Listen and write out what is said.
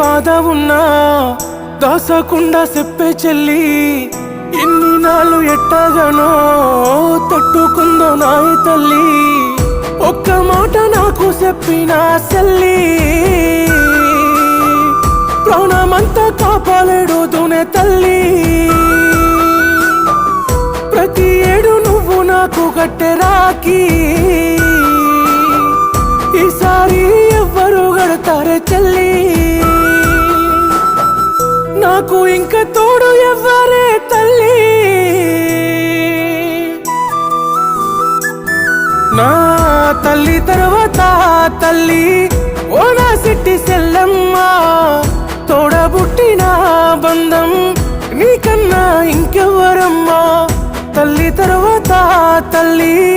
బాధ ఉన్నా దాసకుండా చెప్పే చెల్లి ఎన్ని నాళ్ళు ఎట్టగానో తట్టుకుందో నాయ తల్లి. ఒక్క మాట నాకు చెప్పిన చెల్లి ప్రాణమంతా కాపాలేడు తల్లి. ప్రతి ఏడు నువ్వు నాకు కట్టె రాకి ఈసారి ఎవ్వరు గడతారే చెల్లి? ఇంక తోడు ఎవ్వరే తల్లి. నా తల్లి తర్వాత తల్లి. ఓ నా సిట్టి సెల్లమ్మ తోడబుట్టిన బంధం. నీకన్నా ఇంకెవరమ్మా తల్లి తర్వాత తల్లి.